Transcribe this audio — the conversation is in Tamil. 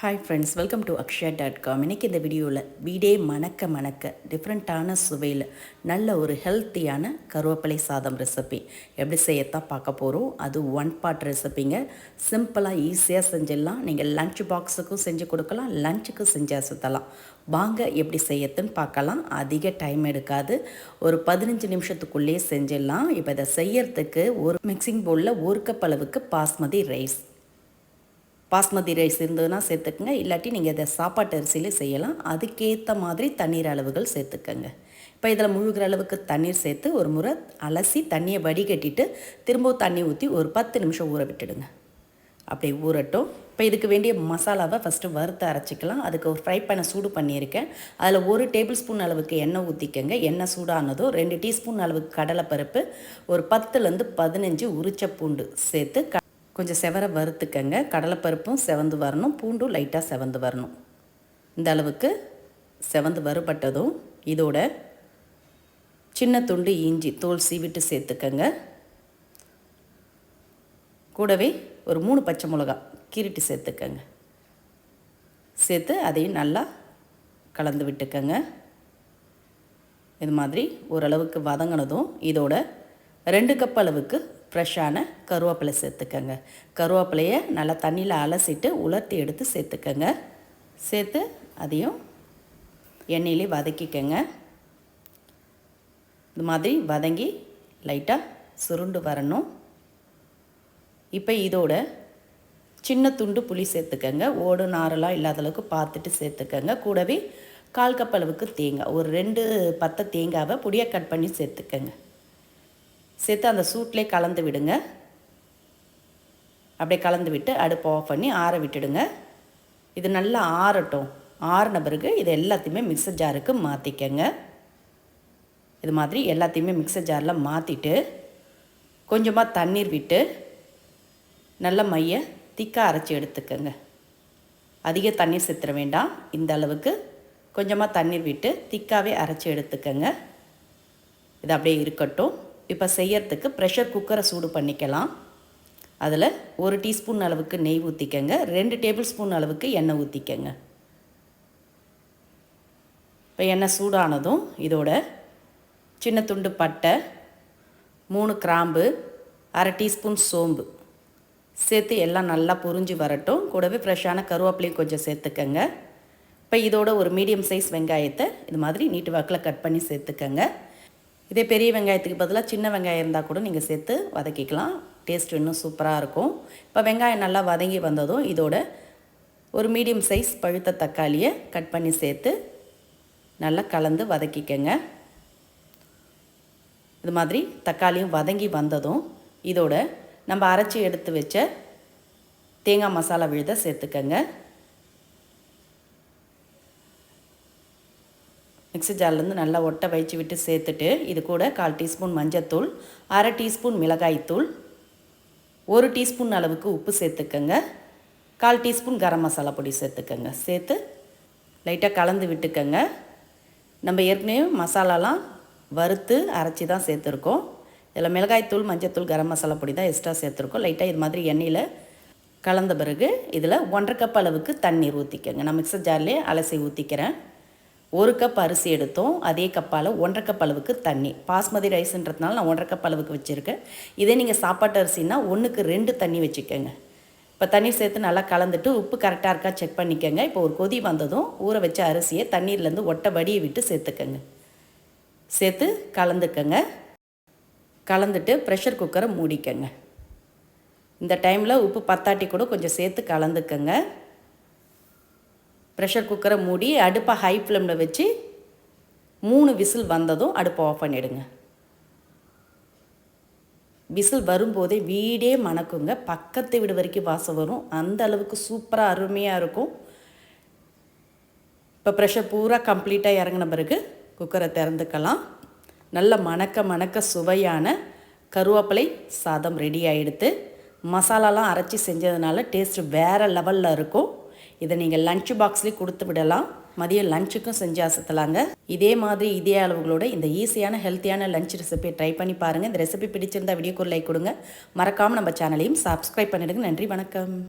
Hi friends welcome to Akshaya dot com இன்றைக்கி இந்த வீடியோவில் வீடே மணக்க மணக்க டிஃப்ரெண்ட்டான சுவையில் நல்ல ஒரு ஹெல்த்தியான கருவேப்பிலை சாதம் ரெசிபி எப்படி செய்யத்தான் பார்க்க போகிறோம் அது ஒன் பார்ட் ரெசிபிங்க சிம்பிளாக ஈஸியாக செஞ்சிடலாம். நீங்கள் லன்ச் பாக்ஸுக்கும் செஞ்சு கொடுக்கலாம் லஞ்சுக்கும் செஞ்சு சுற்றலாம் வாங்க எப்படி செய்யறதுன்னு பார்க்கலாம். அதிக டைம் எடுக்காது. ஒரு பதினஞ்சு நிமிஷத்துக்குள்ளேயே செஞ்சிடலாம். இப்போ இதை செய்யறதுக்கு ஒரு மிக்சிங் பவுலில் ஒரு கப் அளவுக்கு பாஸ்மதி ரைஸ் பாஸ்மதி ரைஸ் இருந்ததுன்னா சேர்த்துக்குங்க. இல்லாட்டி நீங்கள் இதை சாப்பாட்டு அரிசியில் செய்யலாம். அதுக்கேற்ற மாதிரி தண்ணீர் அளவுகள் சேர்த்துக்கங்க. இப்போ இதில் முழுகிற அளவுக்கு தண்ணீர் சேர்த்து ஒரு முறை அலசி தண்ணியை வடிகட்டிட்டு திரும்பவும் தண்ணி ஊற்றி ஒரு பத்து நிமிஷம் ஊற விட்டுடுங்க. அப்படி ஊறட்டும். இப்போ இதுக்கு வேண்டிய மசாலாவை ஃபஸ்ட்டு வறுத்து அரைச்சிக்கலாம். அதுக்கு ஒரு ஃப்ரை பண்ண சூடு பண்ணியிருக்கேன். அதில் ஒரு டேபிள் ஸ்பூன் அளவுக்கு எண்ணெய் ஊற்றிக்கங்க எண்ணெய் சூடானதும் ரெண்டு டீஸ்பூன் அளவுக்கு கடலைப்பருப்பு ஒரு பத்துலேருந்து பதினஞ்சு உரிச்ச பூண்டு சேர்த்து கொஞ்சம் செவர வறுத்துக்கங்க. கடலைப்பருப்பும் செவந்து வரணும். பூண்டும் லைட்டாக செவந்து வரணும். இந்த அளவுக்கு செவந்து வறுபட்டதும் இதோட சின்ன துண்டு இஞ்சி தோல் சீவிட்டு சேர்த்துக்கங்க. கூடவே ஒரு மூணு பச்சை மிளகா கீரிட்டு சேர்த்துக்கங்க. சேர்த்து அதையும் நல்லா கலந்து விட்டுக்கங்க. இது மாதிரி ஓரளவுக்கு வதங்கினதும் இதோட ரெண்டு கப் அளவுக்கு ஃப்ரெஷ்ஷான கருவேப்பிலை சேர்த்துக்கங்க. கருவேப்பிலையை நல்லா தண்ணியில் அலசிட்டு உலர்த்தி எடுத்து சேர்த்துக்கங்க. சேர்த்து அதையும் எண்ணெயிலே வதக்கிக்கங்க. இது மாதிரி வதங்கி லைட்டாக சுருண்டு வரணும். இப்போ இதோட சின்ன துண்டு புளி சேர்த்துக்கங்க. ஓடு நாரெல்லாம் இல்லாத அளவுக்கு பார்த்துட்டு சேர்த்துக்கங்க. கூடவே கால் கப் அளவுக்கு தேங்காய் ஒரு ரெண்டு பத்தை தேங்காவை பொடியாக கட் பண்ணி சேர்த்துக்கங்க. சேர்த்து அந்த சூட்லேயே கலந்து விடுங்க. அப்படியே கலந்து விட்டு அடுப்பு ஆஃப் பண்ணி ஆற விட்டுடுங்க. இது நல்லா ஆறட்டும். ஆறின பிறகு இது எல்லாத்தையுமே மிக்சர் ஜாருக்கு மாற்றிக்கங்க இது மாதிரி எல்லாத்தையுமே மிக்சர் ஜாரில் மாற்றிட்டு கொஞ்சமாக தண்ணீர் விட்டு நல்ல மைய திக்காக அரைச்சி எடுத்துக்கங்க. அதிக தண்ணீர் சேர்த்துற வேண்டாம். இந்த அளவுக்கு கொஞ்சமாக தண்ணீர் விட்டு திக்காகவே அரைச்சி எடுத்துக்கங்க. இது அப்படியே இருக்கட்டும். இப்போ செய்யறதுக்கு ப்ரெஷர் குக்கரை சூடு பண்ணிக்கலாம். அதில் ஒரு டீஸ்பூன் அளவுக்கு நெய் ஊற்றிக்கங்க ரெண்டு டேபிள் ஸ்பூன் அளவுக்கு எண்ணெய் ஊற்றிக்கங்க இப்போ எண்ணெய் சூடானதும் இதோட சின்ன துண்டு பட்டை மூணு கிராம்பு அரை டீஸ்பூன் சோம்பு சேர்த்து எல்லாம் நல்லா பொறிஞ்சு வரட்டும். கூடவே ஃப்ரெஷ்ஷான கருவேப்பிலையும் கொஞ்சம் சேர்த்துக்கங்க. இப்போ இதோட ஒரு மீடியம் சைஸ் வெங்காயத்தை இது மாதிரி நீட்டு வாக்கில் கட் பண்ணி சேர்த்துக்கங்க. இதே பெரிய வெங்காயத்துக்கு பதிலாக சின்ன வெங்காயம் இருந்தால் கூட நீங்கள் சேர்த்து வதக்கிக்கலாம். டேஸ்ட் இன்னும் சூப்பராக இருக்கும். இப்போ வெங்காயம் நல்லா வதங்கி வந்ததும் இதோட ஒரு மீடியம் சைஸ் பழுத்த தக்காளியை கட் பண்ணி சேர்த்து நல்லா கலந்து வதக்கிக்கங்க. இது மாதிரி தக்காளியும் வதங்கி வந்ததும் இதோட நம்ம அரைச்சி எடுத்து வச்ச தேங்காய் மசாலா விழுத சேர்த்துக்கங்க. மிக்ஸி ஜார்லேருந்து நல்லா ஒட்டை வைச்சு விட்டு சேர்த்துட்டு இது கூட கால் டீஸ்பூன் மஞ்சத்தூள் அரை டீஸ்பூன் மிளகாய்த்தூள் ஒரு டீஸ்பூன் அளவுக்கு உப்பு சேர்த்துக்கங்க. கால் டீஸ்பூன் கரம் மசாலா பொடி சேர்த்துக்கங்க. சேர்த்து லைட்டாக கலந்து விட்டுக்கங்க. நம்ம ஏற்கனவே மசாலாலாம் வறுத்து அரைச்சி தான் சேர்த்துருக்கோம். இதில் மிளகாய்த்தூள் மஞ்சத்தூள் கரம் மசாலா பொடி தான் எக்ஸ்ட்ரா சேர்த்துருக்கோம். லைட்டாக இது மாதிரி எண்ணெயில் கலந்த பிறகு இதில் ஒன்றரை கப் அளவுக்கு தண்ணீர் ஊற்றிக்கங்க நான் மிக்சர் ஜார்லேயே அலசி ஊற்றிக்கிறேன் ஒரு கப் அரிசி எடுத்தோம். அதே கப்பால் ஒன்றரை கப் அளவுக்கு தண்ணி. பாஸ்மதி ரைஸ்ன்றதுனால நான் ஒன்றரை கப் அளவுக்கு வச்சுருக்கேன். இதே நீங்கள் சாப்பாட்டு அரிசினா ஒன்றுக்கு ரெண்டு தண்ணி வச்சுக்கோங்க. இப்போ தண்ணி சேர்த்து நல்லா கலந்துட்டு உப்பு கரெக்டாக இருக்கா செக் பண்ணிக்கோங்க. இப்போ ஒரு கொதி வந்ததும் ஊற வச்ச அரிசியை தண்ணீர்லேருந்து ஒட்டை வடியை விட்டு சேர்த்துக்கோங்க. சேர்த்து கலந்துக்கங்க. கலந்துட்டு ப்ரெஷர் குக்கரை மூடிக்கங்க. இந்த டைமில் உப்பு பத்தாட்டி கூட கொஞ்சம் சேர்த்து கலந்துக்கங்க. ப்ரெஷர் குக்கரை மூடி அடுப்பை ஹை ஃப்ளேமில் வச்சு மூணு விசில் வந்ததும் அடுப்பை ஆஃப் பண்ணிவிடுங்க விசில் வரும்போதே வீடே மணக்குங்க. பக்கத்து வீடு வரைக்கும் வாசம் வரும். அந்த அளவுக்கு சூப்பராக அருமையாக இருக்கும். இப்போ ப்ரெஷர் பூரா கம்ப்ளீட்டாக இறங்கின பிறகு குக்கரை திறந்துக்கலாம். நல்ல மணக்க மணக்க சுவையான கருவேப்பிலை சாதம் ரெடி ஆகிடுது மசாலாலாம் அரைச்சி செஞ்சதுனால டேஸ்ட்டு வேறு லெவலில் இருக்கும். இதை நீங்கள் லஞ்ச் பாக்ஸ்லேயும் கொடுத்து விடலாம். மதியம் லஞ்சுக்கும் செஞ்சு அசத்தலாங்க. இதே மாதிரி இதே அளவுகளோட இந்த ஈஸியான ஹெல்த்தியான லஞ்ச் ரெசிபியை ட்ரை பண்ணி பாருங்கள் இந்த ரெசிபி பிடிச்சிருந்தா வீடியோக்கு லைக் கொடுங்க. மறக்காமல் நம்ம சேனலையும் சப்ஸ்கிரைப் பண்ணிடுங்க. நன்றி வணக்கம்.